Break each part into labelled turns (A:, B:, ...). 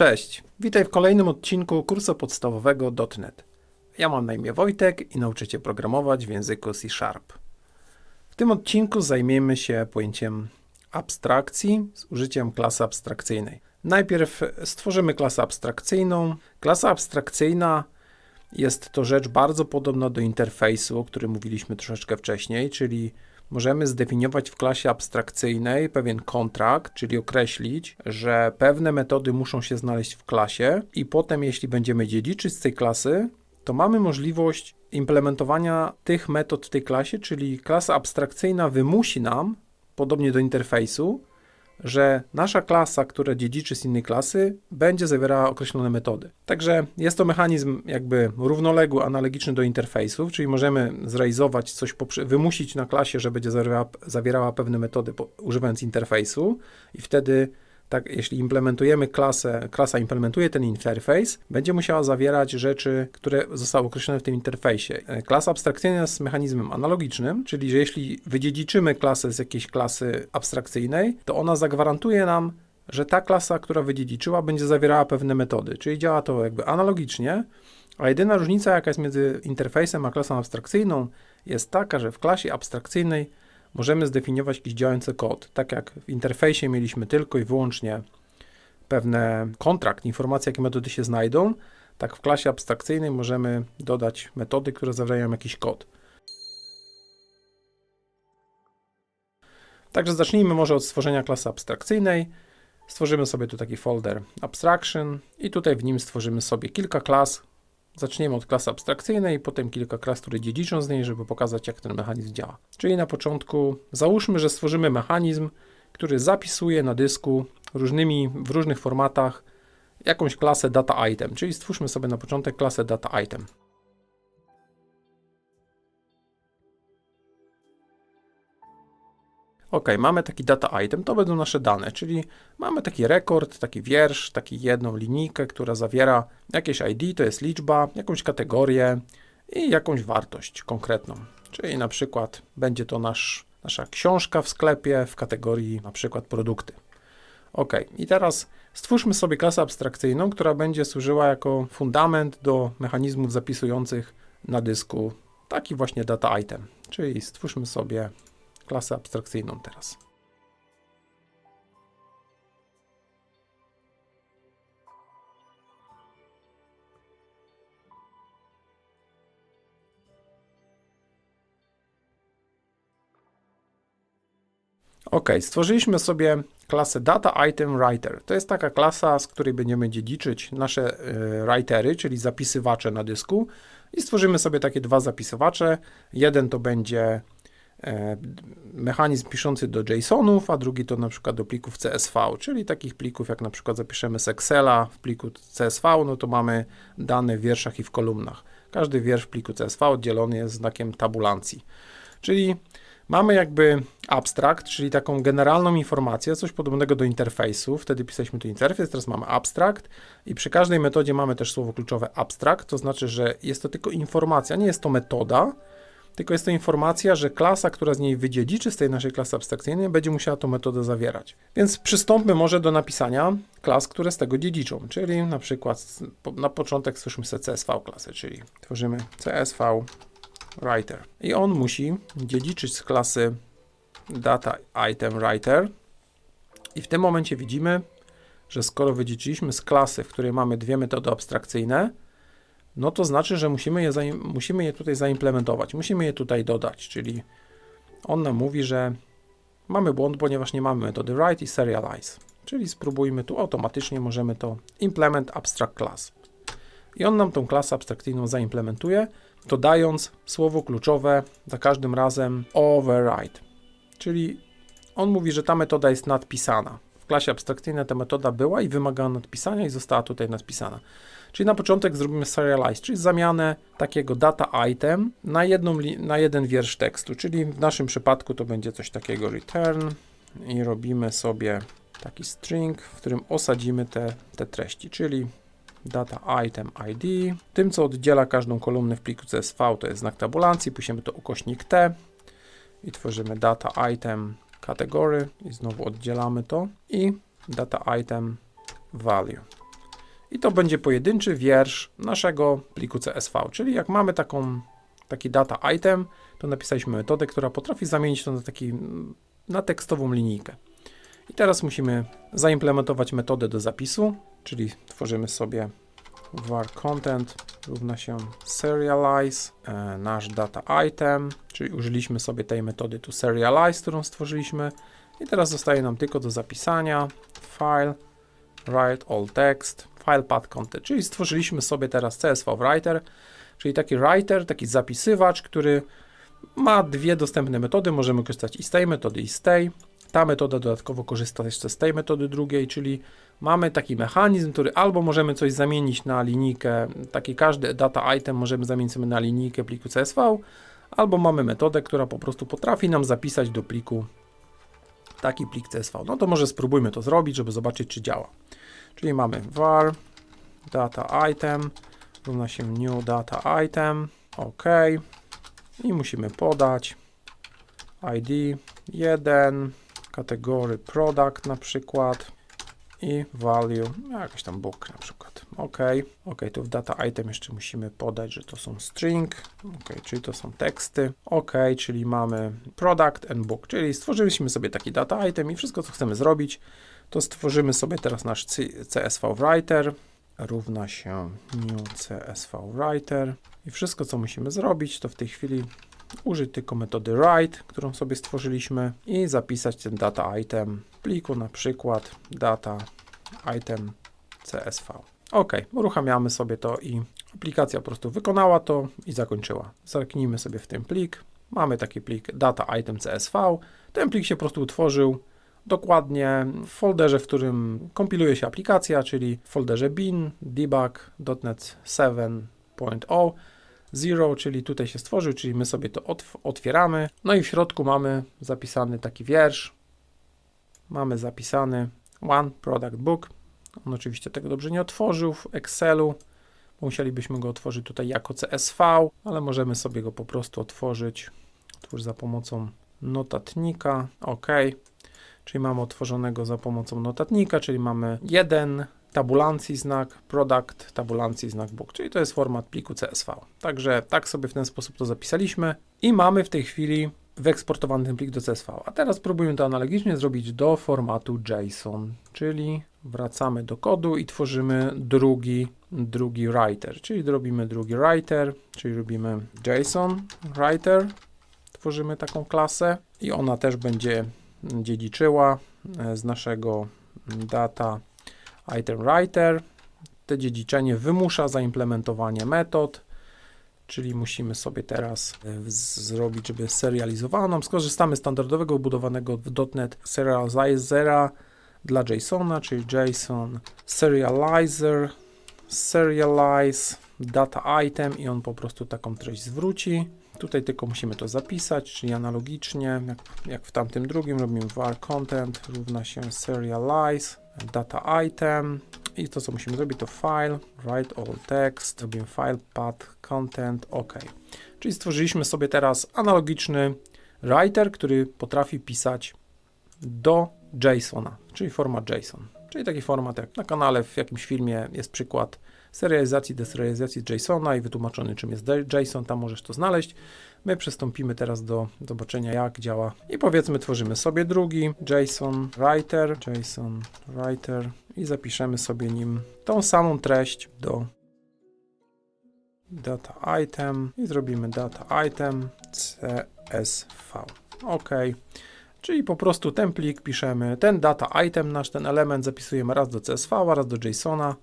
A: Cześć, witaj w kolejnym odcinku kursu podstawowego .NET. Ja mam na imię Wojtek i nauczę Cię programować w języku C Sharp. W tym odcinku zajmiemy się pojęciem abstrakcji z użyciem klasy abstrakcyjnej. Najpierw stworzymy klasę abstrakcyjną. Klasa abstrakcyjna jest to rzecz bardzo podobna do interfejsu, o którym mówiliśmy troszeczkę wcześniej, czyli możemy zdefiniować w klasie abstrakcyjnej pewien kontrakt, czyli określić, że pewne metody muszą się znaleźć w klasie i potem, jeśli będziemy dziedziczyć z tej klasy, to mamy możliwość implementowania tych metod w tej klasie, czyli klasa abstrakcyjna wymusi nam, podobnie do interfejsu, że nasza klasa, która dziedziczy z innej klasy, będzie zawierała określone metody. Także jest to mechanizm jakby równoległy, analogiczny do interfejsów, czyli możemy zrealizować coś, wymusić na klasie, że będzie zawierała, zawierała pewne metody po, używając interfejsu i wtedy tak, jeśli implementujemy klasę, klasa implementuje ten interfejs, będzie musiała zawierać rzeczy, które zostały określone w tym interfejsie. E, klasa abstrakcyjna jest mechanizmem analogicznym, czyli że jeśli wydziedziczymy klasę z jakiejś klasy abstrakcyjnej, to ona zagwarantuje nam, że ta klasa, która wydziedziczyła, będzie zawierała pewne metody. Czyli działa to jakby analogicznie, a jedyna różnica, jaka jest między interfejsem a klasą abstrakcyjną, jest taka, że w klasie abstrakcyjnej możemy zdefiniować jakiś działający kod. Tak jak w interfejsie mieliśmy tylko i wyłącznie pewne kontrakt, informacje, jakie metody się znajdą, tak w klasie abstrakcyjnej możemy dodać metody, które zawierają jakiś kod. Także zacznijmy może od stworzenia klasy abstrakcyjnej. Stworzymy sobie tu taki folder abstraction i tutaj w nim stworzymy sobie kilka klas, Zaczniemy od klasy abstrakcyjnej, potem kilka klas, które dziedziczą z niej, żeby pokazać, jak ten mechanizm działa. Czyli na początku załóżmy, że stworzymy mechanizm, który zapisuje na dysku różnymi, w różnych formatach jakąś klasę data item, czyli stwórzmy sobie na początek klasę data item. Ok, mamy taki data item, to będą nasze dane, czyli mamy taki rekord, taki wiersz, taką jedną linijkę, która zawiera jakieś ID, to jest liczba, jakąś kategorię i jakąś wartość konkretną. Czyli na przykład będzie to nasz, nasza książka w sklepie w kategorii na przykład produkty. Ok, i teraz stwórzmy sobie klasę abstrakcyjną, która będzie służyła jako fundament do mechanizmów zapisujących na dysku taki właśnie data item. Czyli stwórzmy sobie klasę abstrakcyjną teraz. Ok, stworzyliśmy sobie klasę Data Item Writer. To jest taka klasa, z której będziemy dziedziczyć nasze y, writery, czyli zapisywacze na dysku. I stworzymy sobie takie dwa zapisywacze. Jeden to będzie E, mechanizm piszący do JSONów, a drugi to na przykład do plików CSV, czyli takich plików jak na przykład zapiszemy z Excela w pliku CSV, no to mamy dane w wierszach i w kolumnach. Każdy wiersz w pliku CSV oddzielony jest znakiem tabulancji. Czyli mamy jakby abstrakt, czyli taką generalną informację, coś podobnego do interfejsu. Wtedy pisaliśmy tu interfejs, teraz mamy abstrakt i przy każdej metodzie mamy też słowo kluczowe abstrakt, to znaczy, że jest to tylko informacja, nie jest to metoda, tylko jest to informacja, że klasa, która z niej wydziedziczy z tej naszej klasy abstrakcyjnej, będzie musiała tą metodę zawierać. Więc przystąpmy może do napisania klas, które z tego dziedziczą, czyli na przykład na początek stworzymy sobie CSV klasę, czyli tworzymy CSV writer i on musi dziedziczyć z klasy data item writer i w tym momencie widzimy, że skoro wydziedziczyliśmy z klasy, w której mamy dwie metody abstrakcyjne, no to znaczy, że musimy je, musimy je tutaj zaimplementować, musimy je tutaj dodać, czyli on nam mówi, że mamy błąd, ponieważ nie mamy metody write i serialize, czyli spróbujmy tu automatycznie, możemy to implement abstract class. I on nam tą klasę abstrakcyjną zaimplementuje, dodając słowo kluczowe za każdym razem override, czyli on mówi, że ta metoda jest nadpisana. Klasie abstrakcyjnej ta metoda była i wymagała nadpisania i została tutaj nadpisana. Czyli na początek zrobimy serialize, czyli zamianę takiego data item na, jedną, na jeden wiersz tekstu, czyli w naszym przypadku to będzie coś takiego return i robimy sobie taki string, w którym osadzimy te, te treści, czyli data item id. Tym, co oddziela każdą kolumnę w pliku CSV, to jest znak tabulancji, puścimy to ukośnik t i tworzymy data item category i znowu oddzielamy to i data item value. i to będzie pojedynczy wiersz naszego pliku CSV, czyli jak mamy taką, taki data item, to napisaliśmy metodę, która potrafi zamienić to na, taki, na tekstową linijkę. I teraz musimy zaimplementować metodę do zapisu, czyli tworzymy sobie var content równa się serialize e, nasz data item, czyli użyliśmy sobie tej metody tu serialize, którą stworzyliśmy. I teraz zostaje nam tylko do zapisania file write all text file path content, czyli stworzyliśmy sobie teraz CSV Writer, czyli taki writer, taki zapisywacz, który ma dwie dostępne metody, możemy korzystać i z tej metody i z tej. Ta metoda dodatkowo korzysta jeszcze z tej metody drugiej, czyli mamy taki mechanizm, który albo możemy coś zamienić na linijkę, taki każdy data item możemy zamienić sobie na linijkę pliku CSV, albo mamy metodę, która po prostu potrafi nam zapisać do pliku taki plik CSV. No to może spróbujmy to zrobić, żeby zobaczyć, czy działa. Czyli mamy var data item równa się new data item, ok i musimy podać ID 1, kategory product na przykład i value, no jakiś tam book na przykład. OK, OK, tu w data item jeszcze musimy podać, że to są string, OK, czyli to są teksty. OK, czyli mamy product and book, czyli stworzyliśmy sobie taki data item i wszystko, co chcemy zrobić, to stworzymy sobie teraz nasz CSV Writer, równa się new CSV Writer i wszystko, co musimy zrobić, to w tej chwili użyć tylko metody write, którą sobie stworzyliśmy i zapisać ten data item w pliku, na przykład data item CSV. OK, uruchamiamy sobie to i aplikacja po prostu wykonała to i zakończyła. Zerknijmy sobie w ten plik. Mamy taki plik data item CSV. Ten plik się po prostu utworzył dokładnie w folderze, w którym kompiluje się aplikacja, czyli w folderze bin debug.net 7.0 zero, czyli tutaj się stworzył, czyli my sobie to otwieramy. No i w środku mamy zapisany taki wiersz. Mamy zapisany one product book. On oczywiście tego dobrze nie otworzył w Excelu. Musielibyśmy go otworzyć tutaj jako CSV, ale możemy sobie go po prostu otworzyć. Otwórz za pomocą notatnika. OK. Czyli mamy otworzonego za pomocą notatnika, czyli mamy jeden tabulancji znak product, tabulancji znak book, czyli to jest format pliku CSV. Także tak sobie w ten sposób to zapisaliśmy i mamy w tej chwili wyeksportowany ten plik do CSV. A teraz spróbujmy to analogicznie zrobić do formatu JSON, czyli wracamy do kodu i tworzymy drugi, drugi writer, czyli robimy drugi writer, czyli robimy JSON writer, tworzymy taką klasę i ona też będzie dziedziczyła e, z naszego data item writer. To dziedziczenie wymusza zaimplementowanie metod, czyli musimy sobie teraz e, zrobić, żeby serializowano nam. Skorzystamy z standardowego budowanego w .NET serializera dla JSONa, czyli JSON serializer, serialize data item i on po prostu taką treść zwróci. Tutaj tylko musimy to zapisać, czyli analogicznie, jak, jak w tamtym drugim robimy var content równa się serialize data item i to co musimy zrobić to file, write all text, robimy file, path, content, ok. Czyli stworzyliśmy sobie teraz analogiczny writer, który potrafi pisać do JSONa, czyli format JSON. Czyli taki format jak na kanale w jakimś filmie jest przykład serializacji, deserializacji JSONa i wytłumaczony czym jest JSON, tam możesz to znaleźć. My przystąpimy teraz do zobaczenia jak działa i powiedzmy tworzymy sobie drugi JSON writer, JSON writer i zapiszemy sobie nim tą samą treść do data item i zrobimy data item csv. OK. Czyli po prostu ten plik piszemy, ten data item nasz, ten element zapisujemy raz do CSV, raz do JSONa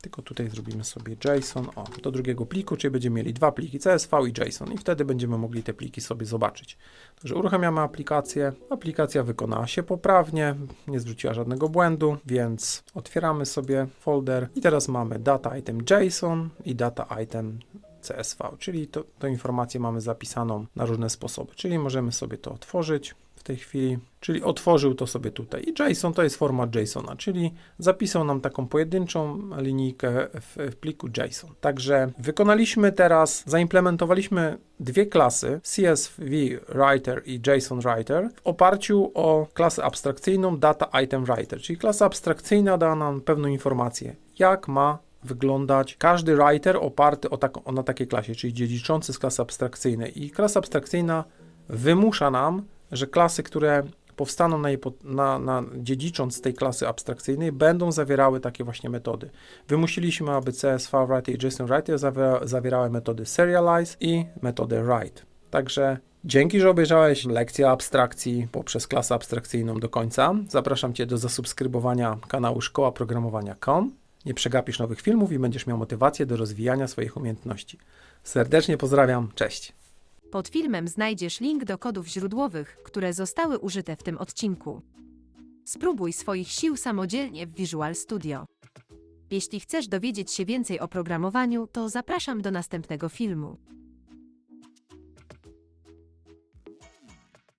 A: tylko tutaj zrobimy sobie JSON o, do drugiego pliku, czyli będziemy mieli dwa pliki CSV i JSON i wtedy będziemy mogli te pliki sobie zobaczyć. Także uruchamiamy aplikację, aplikacja wykonała się poprawnie, nie zwróciła żadnego błędu, więc otwieramy sobie folder i teraz mamy data item JSON i data item CSV, czyli tę informację mamy zapisaną na różne sposoby, czyli możemy sobie to otworzyć, w tej chwili, czyli otworzył to sobie tutaj. I JSON to jest format JSONa, czyli zapisał nam taką pojedynczą linijkę w, w pliku JSON. Także wykonaliśmy teraz, zaimplementowaliśmy dwie klasy CSV Writer i JSON Writer w oparciu o klasę abstrakcyjną Data Item Writer, czyli klasa abstrakcyjna da nam pewną informację, jak ma wyglądać każdy writer oparty o taką, na takiej klasie, czyli dziedziczący z klasy abstrakcyjnej. I klasa abstrakcyjna wymusza nam, że klasy, które powstaną na, jej, na, na dziedzicząc tej klasy abstrakcyjnej, będą zawierały takie właśnie metody. Wymusiliśmy, aby CSV Writer i JSON Writer zawiera, zawierały metody serialize i metodę write. Także dzięki, że obejrzałeś lekcję abstrakcji poprzez klasę abstrakcyjną do końca. Zapraszam Cię do zasubskrybowania kanału Szkoła Programowania.com. Nie przegapisz nowych filmów i będziesz miał motywację do rozwijania swoich umiejętności. Serdecznie pozdrawiam, cześć!
B: Pod filmem znajdziesz link do kodów źródłowych, które zostały użyte w tym odcinku. Spróbuj swoich sił samodzielnie w Visual Studio. Jeśli chcesz dowiedzieć się więcej o programowaniu, to zapraszam do następnego filmu.